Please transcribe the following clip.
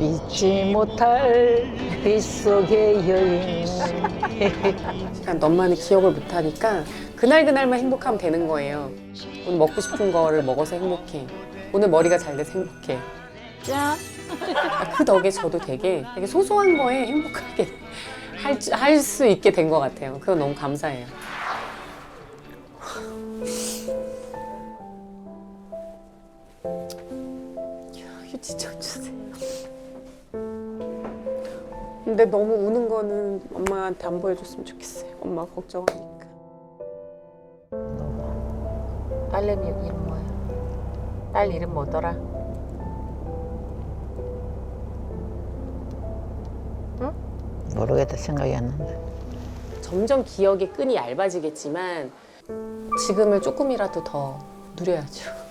잊지 못할 빗속의 여인 그러니까 너만의 기억을 못하니까 그날 그날만 행복하면 되는 거예요. 오늘 먹고 싶은 거를 먹어서 행복해. 오늘 머리가 잘 돼서 행복해. 짠. 아, 그 덕에 저도 되게, 되게 소소한 거에 행복하게 할수 있게 된 것 같아요. 그거 너무 감사해요. 진짜 주세요. 근데 너무 우는 거는 엄마한테 안 보여줬으면 좋겠어요. 엄마 걱정하니까. 딸내미 이름 뭐야? 딸 이름 뭐더라? 모르겠다 생각이 안 난다 점점 기억의 끈이 얇아지겠지만 지금을 조금이라도 더 누려야죠.